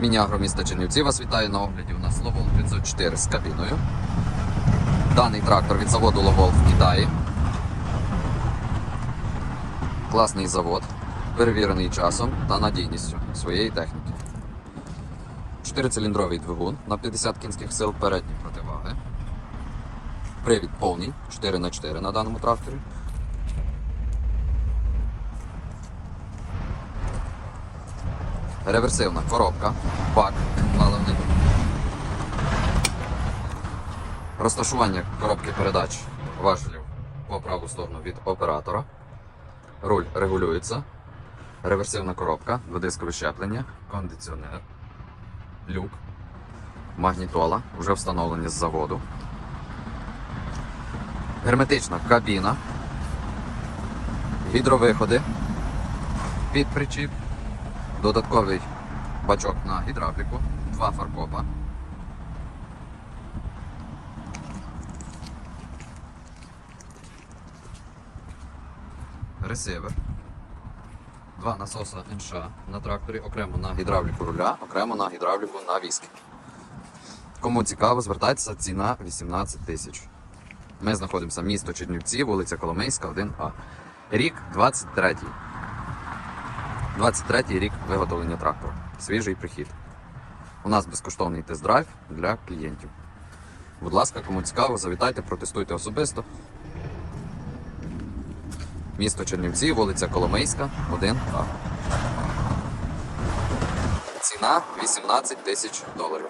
Мінягро міста Чернівці вас вітає на огляді. У нас Ловол 504 з кабіною. Даний трактор від заводу Ловол в Китаї. Класний завод, перевірений часом та надійністю своєї техніки. Чотирициліндровий двигун на 50 кінських сил передні противаги. Привід повний 4х4 на даному тракторі. Реверсивна коробка, бак паливний. Розташування коробки передач важелів по праву сторону від оператора. Руль регулюється. Реверсивна коробка, дводискове щеплення, кондиціонер, люк, магнітола, вже встановлені з заводу. Герметична кабіна, гідровиходи під причіп, додатковий бачок на гідравліку, два фаркопа. Ресивер. Два насоса НШ на тракторі, окремо на гідравліку руля, окремо на гідравліку на віскі. Кому цікаво, звертайтеся, ціна 18 тисяч. Ми знаходимося місто Чернівці, вулиця Коломийська, 1А. Рік 23. 23 рік виготовлення трактора. Свіжий прихід. У нас безкоштовний тест-драйв для клієнтів. Будь ласка, кому цікаво, завітайте, протестуйте особисто. Місто Чернівці, вулиця Коломийська, 1А. Ціна 18 тисяч доларів.